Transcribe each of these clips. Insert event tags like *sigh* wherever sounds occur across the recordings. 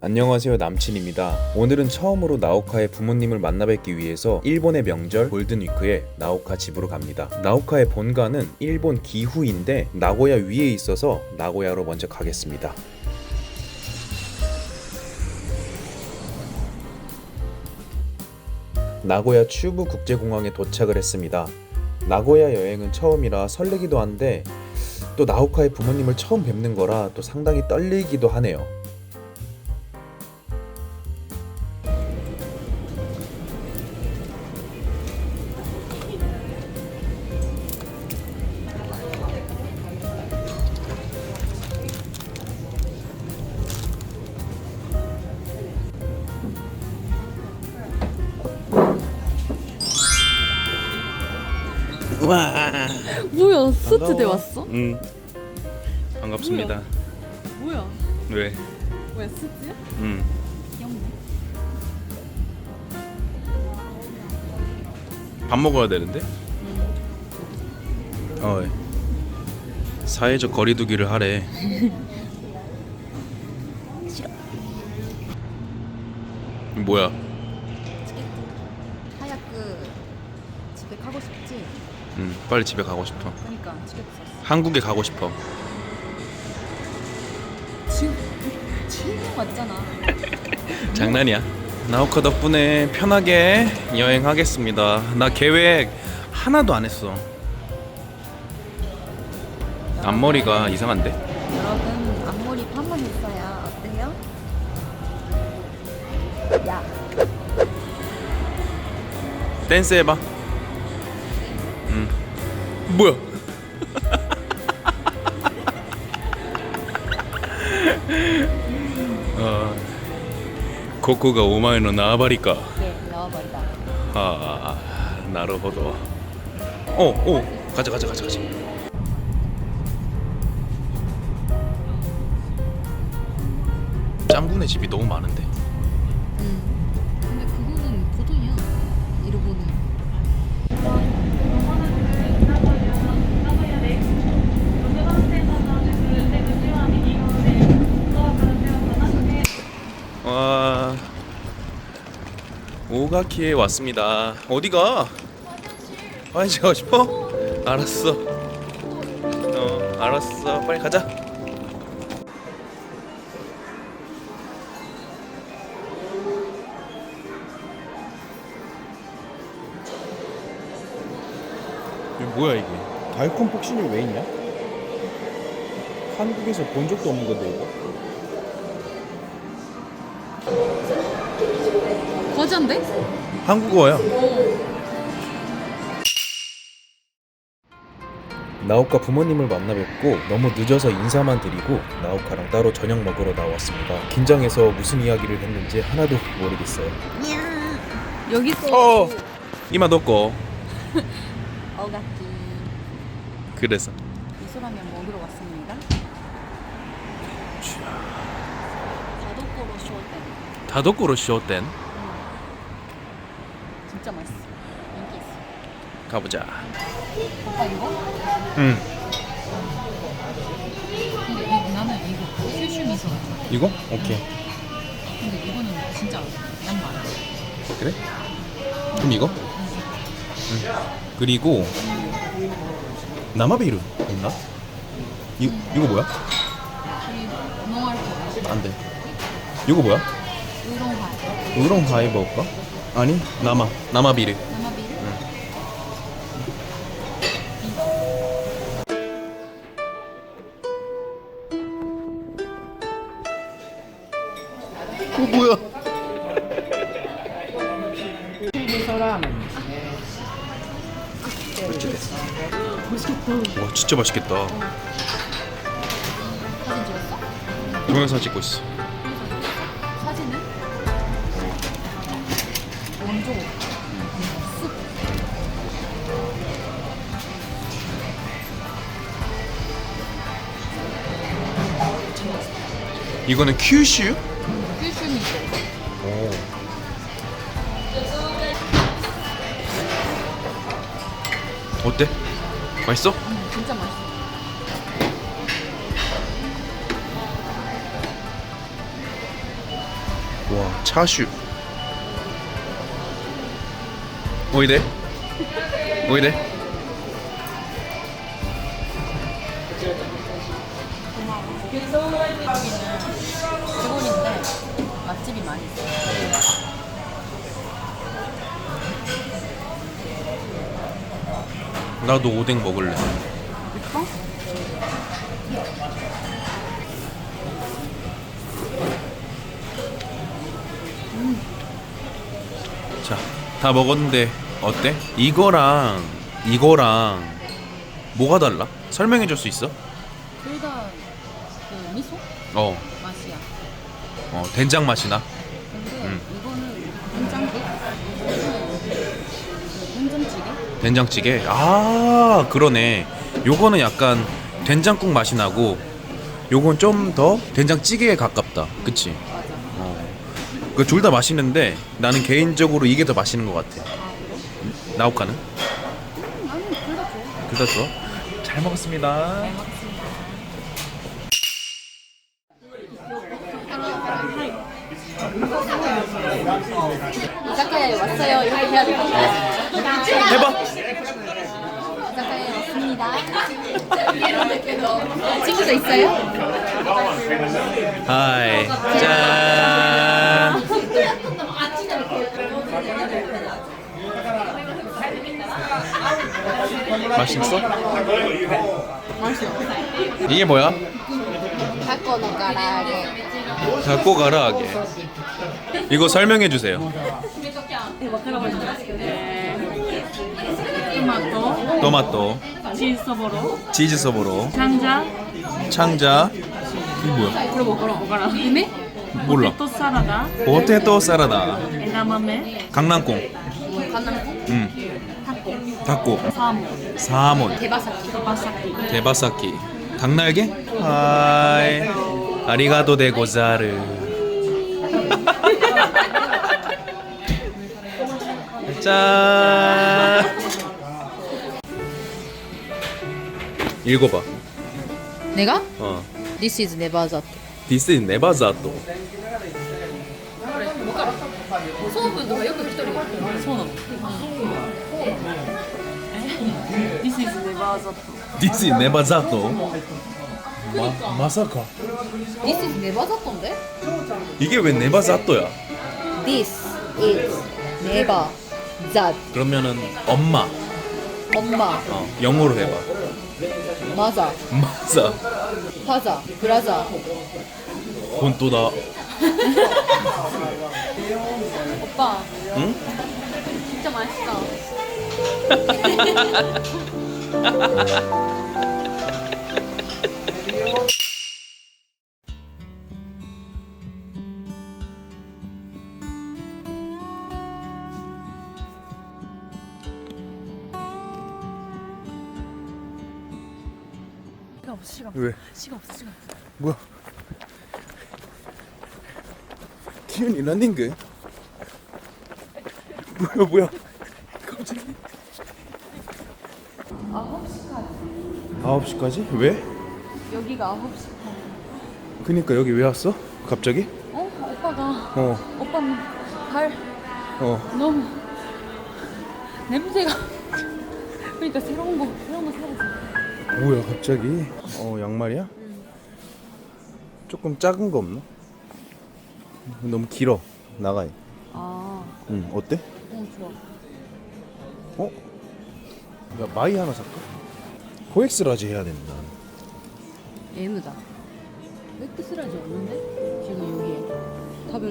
안녕하세요 남친입니다. 오늘은 처음으로 나오카의 부모님을 만나 뵙기 위해서 일본의 명절 골든위크에 나오카 집으로 갑니다. 나오카의 본가는 일본 기후인데 나고야 위에 있어서 나고야로 먼저 가겠습니다. 나고야 츄브 국제공항에 도착을 했습니다. 나고야 여행은 처음이라 설레기도 한데 또 나오카의 부모님을 처음 뵙는 거라 또 상당히 떨리기도 하네요. 반가워. 왔어? 음. 반갑습니다. 뭐야 왜? 왜 스트야? 음. 귀엽네 밥 먹어야 되는데? 어. 사회적 거리두기를 하래. *laughs* 뭐야? 음, 빨리 집에 가고 싶어. 그러니까 집에 없었어 한국에 가고 싶어. 지금 지금 왔잖아 *laughs* 장난이야. 나오카 덕분에 편하게 여행하겠습니다. 나 계획 하나도 안 했어. 앞머리가 이상한데? 여러분 앞머리 반만 했어요 어때요? 야 댄스 해봐. 뭐야? 어, 네, 아, 코코가 오마이노 나바리까? 예, 나바리다. 아, 나르호도. 어, 어, 가자, 가자, 가자, 가자. 짱구네 집이 너무 많은데. 오가키에 왔습니다. 어디가? 화장실 가고 싶어? 알았어. 어 알았어. 빨리 가자. 이게 뭐야 이게? 달콤 폭신이 왜 있냐? 한국에서 본 적도 없는 건데 이거? 과자인데? 한국어야. 나오카 부모님을 만나 뵙고 너무 늦어서 인사만 드리고 나오카랑 따로 저녁 먹으러 나왔습니다. 긴장해서 무슨 이야기를 했는지 하나도 모르겠어요. 여기서 어. 이마 넣고 *laughs* 어가키 그래서 미소라면 먹으러 왔습니다 다도코로 쇼ten 다도코로 쇼텐 진짜 맛있어 인기 있어 가보자. 오빠 이거? 응. 근데 이, 나는 이거 슈슈 미소 이거? 오케이. 근데 이거는 진짜 양 많아 그래? 그럼 이거? 응. 그리고 나마비루 있나? 이 이거 뭐야? 거안 돼. 이거 뭐야? 우롱화 우롱 하이 먹을까? 아니 나마 나마비르. 나마비르 어 뭐야? 맛있겠다. 와 진짜 맛있겠다. 사진 찍었어? 동영상 찍고 있어. 이거는 큐슈? 오. 어때? 맛있어? 음, 진짜 맛있어 와 차슈 이래? 시골인데 많이 있어요. 나도 오뎅 먹을래 이거? 자다 먹었는데 어때? 이거랑 이거랑 뭐가 달라? 설명해 줄 수 있어? 둘 다 그 미소 어, 맛이야. 어 된장 맛이 나 근데 음. 이거는 된장국, 이거는 그 된장찌개. 아 그러네 요거는 약간 된장국 맛이 나고 요건 좀 더 된장찌개에 가깝다 그치? 어. 그둘 다 맛있는데 나는 개인적으로 이게 더 맛있는 것 같아 나우카는? 음, 나는 둘다 좋아. 둘 다 좋아? 잘 먹었습니다 왔어요. 이렇게 해야. 해봐 이자카야에 왔습니다. 친구도 있어요? 하이 짠 맛있어? 맛있어. 이게 뭐야? 타코노 가라아게. 닫고 가라 하게 이거 설명해 주세요 トマト、 토마토 치즈 서버로? 지지 서버로. 장자? 창자. 이 뭐야? 그리고 그럼 뭐 오가라 이메 몰라. 또 사라다? 포테토 사라다? 에나마메 강낭콩. 간남콩? 음. 타코 닭고 사모 사몬 대바사키. 바사키. 대바사키. 닭날개. 하이. 아리가도 데고자르. *laughs* 짠. 읽어봐 내가? 어 This is never that. This is never that ソープとかよく一人で。そうなの。 This is never that. This is never that 마, 마사카 This is never that인데? 이게 왜 never that야 This is never that. 그러면은 엄마 엄마, 어, 영어로 해봐. mother, 맞아. father, brother. 본또다 오빠, 응? 진짜 맛있다. *laughs* 시간 없어, 시간 없어. 왜? 시간 없어, 시간 없어. 뭐야? 기현이 런닝그? 뭐야 뭐야? 갑자기 9시까지. 9시까지? 왜? 여기가 9시. 그니까 여기 왜 왔어? 갑자기? 어? 오빠가, 어, 오빠는 발 어. 너무 냄새가. 그러니까 새로운 거, 새로운 거 사야지. 뭐야 갑자기? 어 양말이야? 조금 작은 거 없나? 너무 길어. 나가요. 아, 응 어때? 어, 좋아. 어? 야 마이 하나 살까? 코엑스 라지 해야 된다. M다. 웹스라지 없는데? 지금 여기에. 답은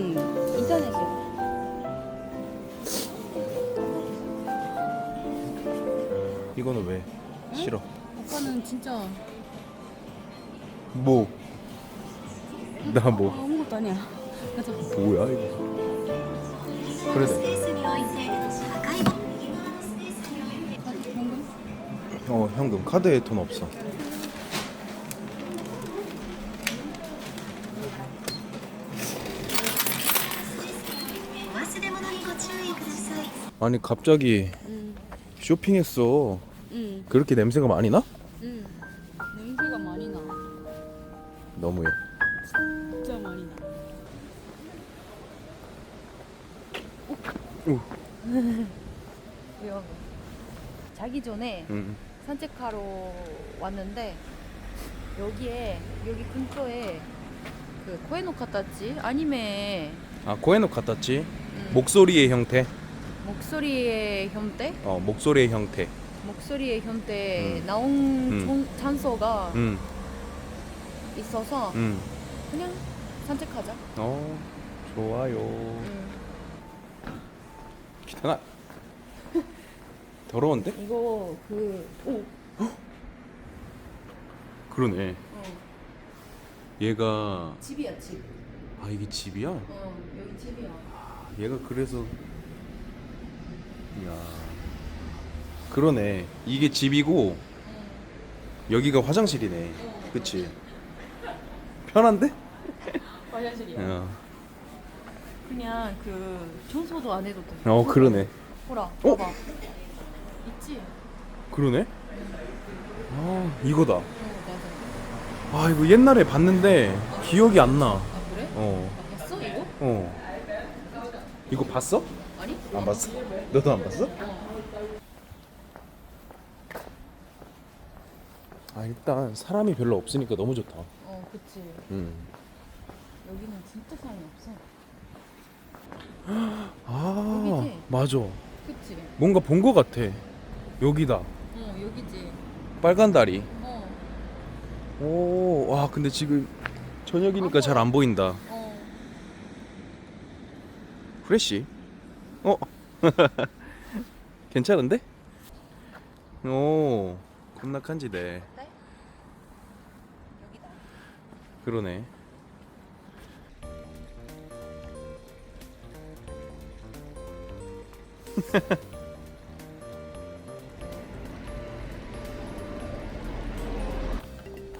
인터넷에. 이거는 왜? 싫어. 오빠는 진짜 뭐? 나 뭐? 아무것도 아니야. 뭐야 이거? 그래. 어 현금 카드에 돈 없어. 아니 갑자기 응, 쇼핑했어. 응, 그렇게 냄새가 많이 나? 너무해. 진짜 많이 나. 오. *laughs* 위험해. 자기 전에 음. 산책하러 왔는데 여기에 여기 근처에 그 코에노 카타치 아니메 아 코에노 카타치 음, 목소리의 형태. 목소리의 형태 어 목소리의 형태. 목소리의 형태 음. 나온 음. 종- 장소가 음. 있어서 음. 그냥 산책하자. 어 좋아요. 음. 기타나. 더러운데? 이거 그 오. *gasps* 그러네. 어, 얘가 집이야 집. 아 이게 집이야? 어 여기 집이야. 얘가 그래서 야 그러네 이게 집이고 여기가 화장실이네 그치 편한데? *laughs* 화장실이야. 어, 그냥 그 청소도 안 해도 돼. 어 그러네 보라. 어? 봐봐. 있지? 그러네 아 이거다 어 맞아. 아 이거 옛날에 봤는데 기억이 안 나 아 그래? 어, 봤어 이거? 어. 이거 봤어? 아니? 안 봤어? 너도 안 봤어? 아 일단 사람이 별로 없으니까 너무 좋다 어 그치. 음. 여기는 진짜 사람이 없어. 아 여기지? 맞아 그치? 뭔가 본거 같아 여기다 어 여기지. 빨간 다리 어. 오 와 근데 지금 저녁이니까 잘 안 보인다 어. 프레쉬 어 *laughs* 괜찮은데 오 겁나 칸지대 네? 여기다. 그러네.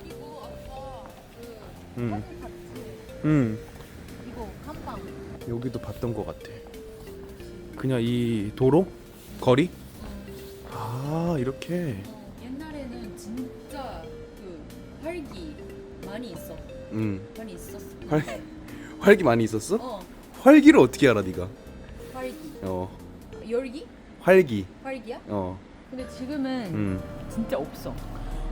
이거 아까 그 음. 사진 같이 음. 이거 간방. 여기도 봤던 거 같아. 그냥 이 도로? 거리? 음. 아 이렇게 음 많이 있었어. 활- 활기 많이 있었어 어 활기를 어떻게 알아 네가 활기. 어 열기? 활기 활기야? 어 근데 지금은 음. 진짜 없어.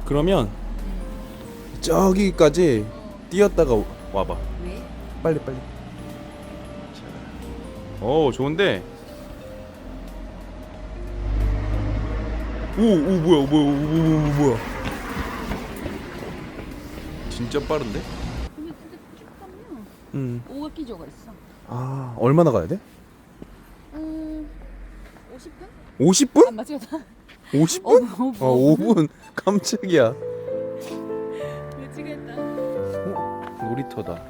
그러면 음. 저기까지 어. 뛰었다가 와봐 왜? 빨리 빨리 오 좋은데 오오 뭐야 뭐야 뭐야 뭐야 뭐야 진짜 빠른데? 음. 오각기조가 있어. 아 얼마나 가야 돼? 음, 50분? 50분? 아 맞겠다. 50분? 어, 아 5분 *laughs* 깜짝이야 미치겠다. 놀이터다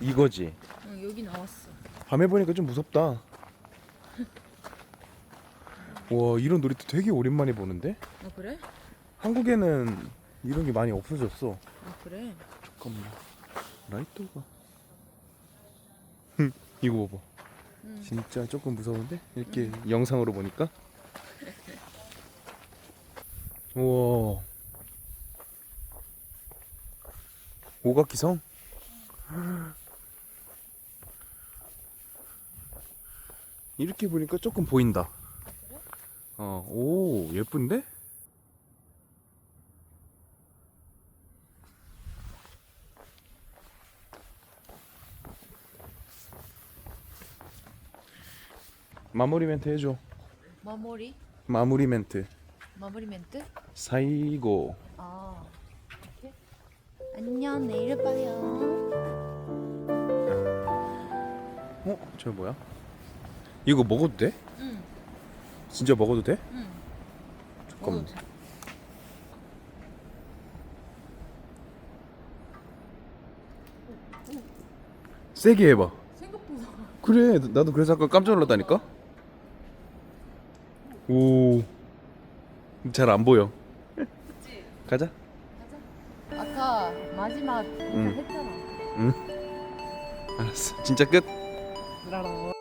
이거지 어, 여기 나왔어. 밤에 보니까 좀 무섭다 와 이런 놀이터 되게 오랜만에 보는데? 아 그래? 한국에는 이런 게 많이 없어졌어 아 그래? 잠깐만 라이터가 흠, *laughs* 이거 봐봐. 응. 진짜 조금 무서운데? 이렇게 영상으로 보니까? 우와. 오각기성? 이렇게 보니까 조금 보인다. 어 오 예쁜데 마무리 멘트 해줘 마무리? 마무리 멘트 마무리 멘트? 사이고 아 이렇게? 안녕 내일 봐요. 어? 저 뭐야? 이거 먹어도 돼? 응. 진짜 먹어도 돼? 응. 잠깐만 먹어도 돼. 세게 해봐 생각보다. 그래 나도 그래서 아까 깜짝 놀랐다니까 오 잘 안 보여 그치? 가자 가자. 아까 마지막 응. 했잖아. 알았어 진짜 끝 라라.